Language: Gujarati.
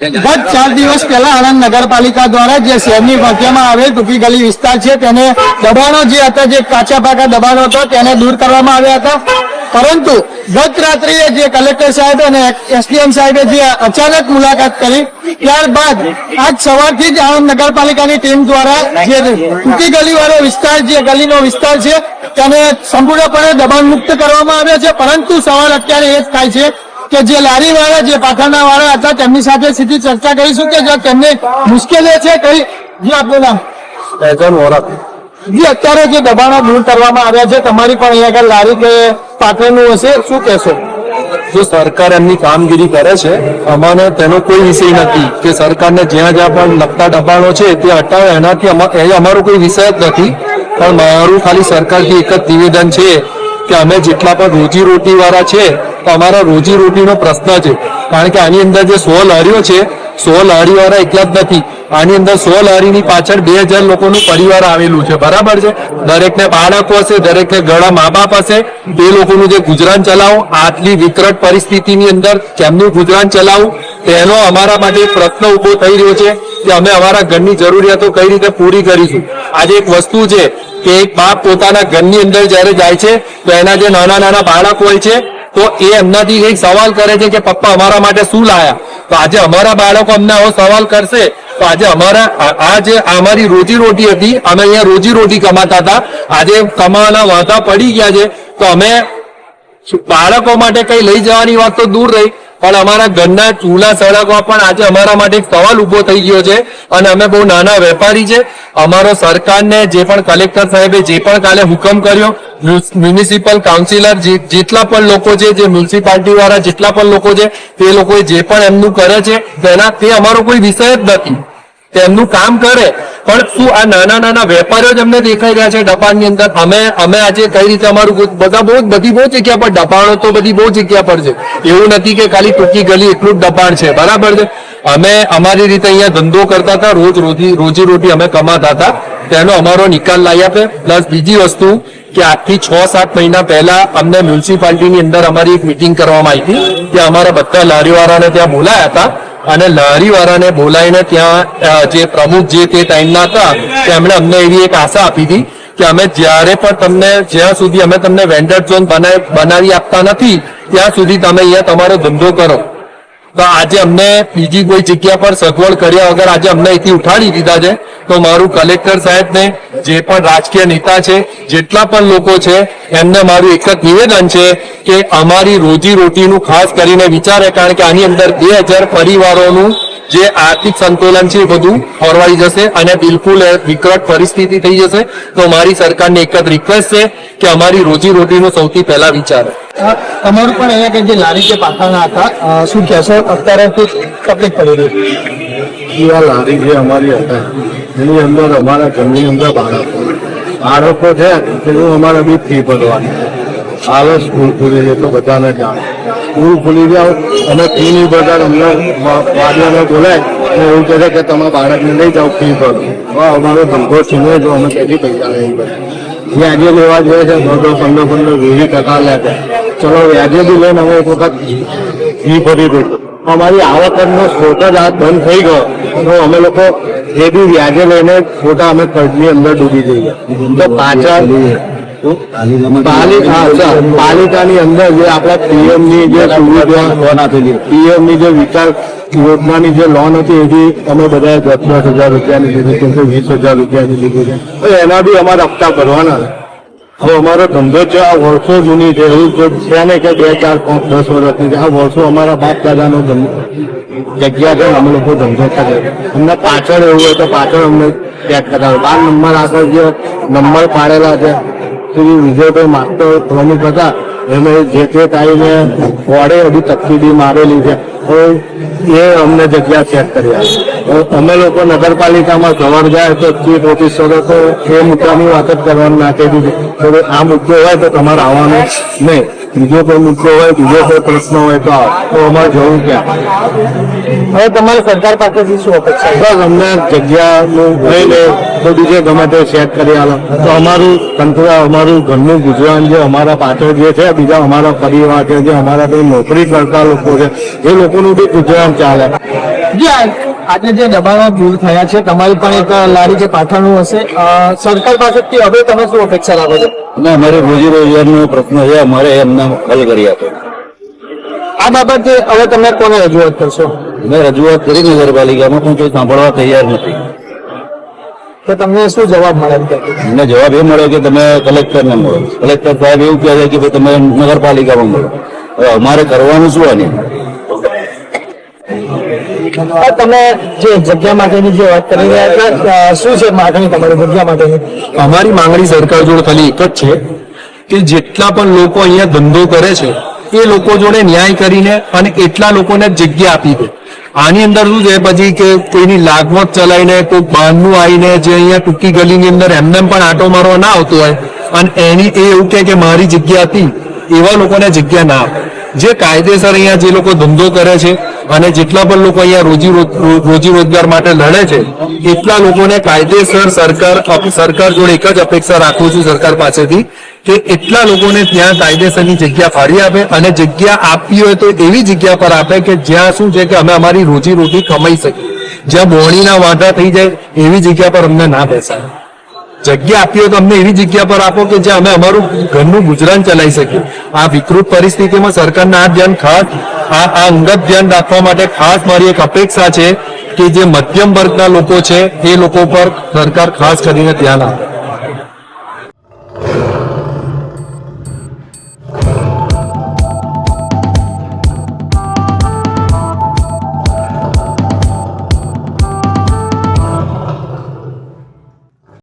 ગત ચાર દિવસ પહેલા આણંદ નગરપાલિકા દ્વારા જે શહેરની મધ્યમાં આવેલ ટૂંકી ગલી વિસ્તાર છે, તેને દબાણો જે હતા, જે કાચા પાકા દબાણો હતા, તેને દૂર કરવામાં આવ્યા હતા. પરંતુ ગત રાત્રિએ જે કલેક્ટર સાહેબ અને એસડીએમ સાહેબે જે અચાનક મુલાકાત કરી, ત્યારબાદ આજ સવારથી જ આણંદ નગરપાલિકાની ટીમ દ્વારા જે ટૂંકી ગલીવાળો વિસ્તાર, જે ગલીનો વિસ્તાર છે, તેને સંપૂર્ણપણે દબાણ મુક્ત કરવામાં આવ્યો છે. પરંતુ સવાલ અત્યારે એ જ થાય છે કે જે લારી વાળા જે પાથરના વાળા હતા તેમની સાથે સીધી ચર્ચા કરીશું કે જો તેમને મુશ્કેલી છે કઈ જે આપનું નામ? જે અત્યારે જે દબાણો દૂર કરવામાં આવ્યા છે તમારી પણ અહીંયા આગળ લારી કે પાથરનું હશે શું કહેશો? જો સરકાર એમની કામગીરી કરે છે અમાને તેનો કોઈ વિષય નથી. કે સરકારને જ્યાં જ્યાં પણ લગતા દબાણો છે તે હટાવે એનાથી અમા- અમારો કોઈ વિષય જ નથી. પણ મારું ખાલી સરકારથી એક જ નિવેદન છે કે અમે જેટલા પણ રોજી રોટી વાળા છે, તો અમારા રોજી રોટીનો પ્રશ્ન છે. કારણ કે આની અંદર જે સો લારીઓ છે, સો લારી વાળા એકલા જ નથી. આની અંદર સો લારીની પાછળ બે હજાર લોકોનું પરિવાર આવેલું છે. બરાબર છે? દરેકને બાળકો હશે, દરેકને ઘણા મા બાપ હશે. તે લોકોનું જે ગુજરાન ચલાવવું આટલી વિકટ પરિસ્થિતિની અંદર કેમનું ગુજરાન ચલાવવું તેનો અમારા માટે પ્રશ્ન ઊભો થઈ રહ્યો છે, કે અમે અમારા ઘરની જરૂરિયાતો કઈ રીતે પૂરી કરીશું? આજે એક વસ્તુ છે કે એક બાપ પોતાના ઘરની અંદર જ્યારે જાય છે, તો એના જે નાના નાના બાળકો હોય છે, તો એ એમનાથી એક સવાલ કરે છે કે, પપ્પા, અમારા માટે શું લાયા? તો આજે અમારા બાળકો અમને આવો સવાલ કરશે. તો આજે અમારા, આ- જે અમારી રોજી રોટી હતી, અમે અહીંયા રોજી રોટી કમાતા હતા. આજે કમાવાના વાંધા પડી ગયા છે. તો અમે બાળકો માટે કઈ લઈ જવાની વાત તો દૂર રહી, પણ અમારા ઘરના ચૂલા સળગવા પણ આજે અમારા માટે એક સવાલ ઊભો થઈ ગયો છે. અને અમે બહુ નાના વેપારી છે. અમારો સરકારને જે પણ કલેક્ટર સાહેબે જે પણ કાલે હુકમ કર્યો મ્યુનિસિપલ કાઉન્સિલર જેટલા પણ લોકો છે, જે મ્યુનિસિપાલિટી વાળા જેટલા પણ લોકો છે, તે લોકોએ જે પણ એમનું કરે છે, તેના, તે અમારો કોઈ વિષય જ નથી. તેમનું કામ કરે. પણ શું આ નાના નાના વેપારીઓ જ અમને દેખાઈ રહ્યા છે ડબાણની અંદર? અમે અમે આજે કઈ રીતે અમારું બધા બહુ બધી બહુ જગ્યા પર દબાણો તો બધી બહુ જગ્યા પર છે. એવું નથી કે ખાલી ટૂંકી ગલી એટલું જ દબાણ છે. બરાબર છે? અમે અમારી રીતે અહીંયા ધંધો કરતા હતા, રોજ રોજી રોજી રોટી અમે કમાતા હતા. તેનો અમારો નિકાલ લાવી આપે. પ્લસ બીજી વસ્તુ કે આજથી છ, સાત મહિના પહેલા અમને મ્યુનિસિપાલિટીની અંદર અમારી એક મિટિંગ કરવામાં આવી હતી, ત્યાં અમારા બધા લારીવાળાને ત્યાં બોલાયા હતા અને લારીવાળાને બોલાવીને ત્યાં જે પ્રમુખ જે તે ટાઈમના હતા, તેમણે અમને એવી એક આશા આપી હતી કે અમે જ્યારે પણ તમને, જ્યાં સુધી અમે તમને વેન્ડર ઝોન બનાવી આપતા નથી, ત્યાં સુધી તમે અહીંયા તમારો ધંધો કરો. તો આજે અમને બીજી કોઈ જગ્યા પર સગવડ કર્યા વગર આજે અમને અહીંથી ઉઠાડી દીધા છે. તો મારું કલેક્ટર સાહેબને જે પણ રાજકીય નેતા છે, જેટલા પણ લોકો છે, એમને મારું એક જ નિવેદન છે કે અમારી રોજી રોટીનું ખાસ કરીને વિચારે કારણ કે આની અંદર બે હજાર પરિવારોનું જે આર્થિક સંતુલન છે એ બધું ખોરવાઈ જશે અને બિલકુલ વિકટ પરિસ્થિતિ થઈ જશે. તો મારી સરકારને એક જ રિક્વેસ્ટ છે કે અમારી રોજી રોટીનો સૌથી પહેલા વિચારે. તમારું પણ અહીંયા કે જે લારી કે પાથરના હતા શું કહેશો? અત્યારે શું તકલીફ પડી રહી આ લારી જે અમારી હતા એની અંદર અમારા ઘરની અંદર બાળકો બાળકો છે તેનું અમારે બી ફી ભરવાની આવે સ્કૂલ ખુલે છે તો બધાને જાણે. સ્કૂલ ખુલી જાઓ અને ફી નહીં ભરતા અમને વાલીઓને બોલાય અને એવું કહે કે તમે બાળકને લઈ જાઓ ફી ભરો હવે અમારો ધંધો છીનવે જો અમે કેટલી પૈસા નહીં ભરીએ વ્યાજે લેવા જોઈએ છે દો દો પંદર પંદર વીસ ટકા લે છે. ચલો, વ્યાજે બી લઈને અમે એક વખત ફી ભરી દઈશું અમારી આવકનો સ્ત્રોત જ આ બંધ થઈ ગયો. તો અમે લોકો એ બી વ્યાજે લઈને ખોટા અમે કર્જની અંદર ડૂબી જઈએ. તો પાછળ પાલિકાની અંદર જે આપણા પીએમની જે સુવિધા લોન આપેલી પીએમની જે વિકાસ યોજનાની જે લોન હતી એથી અમે બધા દસ દસ હજાર રૂપિયાની લીધી કે વીસ હજાર રૂપિયાની લીધી છે. એના બી અમારે હપ્તા ભરવાના હવે અમારો ધંધો છે આ વર્ષો જૂની છે એવું તો છે ને કે બે ચાર પાંચ દસ વર્ષની છે. આ વર્ષો અમારા બાપ દાદાનો ધંધો જગ્યા છે અમે લોકો ધંધો કરે અમને પાછળ એવું હોય તો પાછળ અમને ચેક કરાવે. બાર નંબર આગળ જે નંબર પાડેલા છે શ્રી વિજયભાઈ માસ્ટર પ્રમુખ હતા. એમણે જે તે ટાઈમે વડે બધી તકલીફી મારેલી છે. એ અમને જગ્યા ચેક કરી આપે. અમે લોકો નગરપાલિકામાં સવાર જાય તો ચીફ ઓફિસરો તો એ મુદ્દાની વાત જ કરવાનું નાખી દીધી. તો આ મુદ્દો હોય તો તમારે આવવાનું નહીં. બીજો કોઈ મુદ્દો હોય બીજો કોઈ પ્રશ્ન હોય તો તો અમારે જવું ક્યાં? હવે તમારે સરકાર પાસેથી શું અપેક્ષા બસ અમને જગ્યાનું લઈને તો બીજે ગમે તે સેટ કરી આલો. તો અમારું તંત્ર અમારું ઘરનું ગુજરાન જે અમારા પાછળ જે છે બીજા અમારા પરિવાર છે જે અમારા કઈ નોકરી કરતા લોકો છે એ લોકોનું બી ગુજરાન ચાલે? જી આજે જે દબાણો દૂર થયા છે તમારી પણ એક લારી જે પાઠાણું હશે. સરકાર પાસેથી હવે તમે શું અપેક્ષા રાખો છો? અને અમારે રોજી રોજગારનો પ્રશ્ન છે અમારે એમને હલ કરી આપો. આ બાબતે હવે તમે કોને રજૂઆત કરશો? મેં રજૂઆત કરી નગરપાલિકામાં પણ કોઈ સાંભળવા તૈયાર નથી. તો તમને શું જવાબ મળે મને જવાબ એ મળ્યો કે તમે કલેક્ટરને મળો. કલેક્ટર સાહેબ એવું કહે છે કે ભાઈ તમે નગરપાલિકામાં મળો. અમારે કરવાનું શું આને? તમે જે જગ્યા માટેની જે વાત કરી રહ્યા હતા શું છે માગણી તમારી જગ્યા માટેની? અમારી માંગણી સરકાર જોડે ખાલી એક જ છે કે જેટલા પણ લોકો અહીંયા ધંધો કરે છે, એ લોકો જોડે ન્યાય કરીને અને એટલા લોકોને જગ્યા આપી દે. આની અંદર શું છે પછી કે કોઈની લાગવત ચલાવીને કોઈ બહારનું આવીને જે અહીંયા ટૂંકી ગલીની અંદર એમને પણ આટો મારવા ના આવતો હોય, અને એની એ એવું કે મારી જગ્યા હતી, એવા લોકોને જગ્યા ના આપે. જે કાયદેસર અહીંયા જે લોકો ધંધો કરે છે અને જેટલા પણ લોકો અહીંયા રોજી રોજી રોજગાર માટે લડે છે, એટલા લોકોને કાયદેસર સરકાર સરકાર જોડે એક જ અપેક્ષા રાખું છું સરકાર પાસેથી કે એટલા લોકોને ત્યાં કાયદેસરની જગ્યા ફાળી આપે અને જગ્યા આપવી હોય તો એવી જગ્યા પર આપે કે જ્યાં શું છે કે અમે અમારી રોજી રોટી કમાઈ શકીએ. જ્યાં બોણીના વાંધા થઈ જાય એવી જગ્યા પર અમને ના બેસાય જગ્યા આપી હોય તો અમને એવી જગ્યા પર આપો કે જ્યાં અમે અમારું ઘરનું ગુજરાન ચલાવી શકીએ. આ વિકૃત પરિસ્થિતિમાં સરકારને આ ધ્યાન ખાસ, આ આ અંગત ધ્યાન રાખવા માટે ખાસ મારી એક અપેક્ષા છે કે જે મધ્યમ વર્ગના લોકો છે, એ લોકો પર સરકાર ખાસ કરીને ધ્યાન આપે.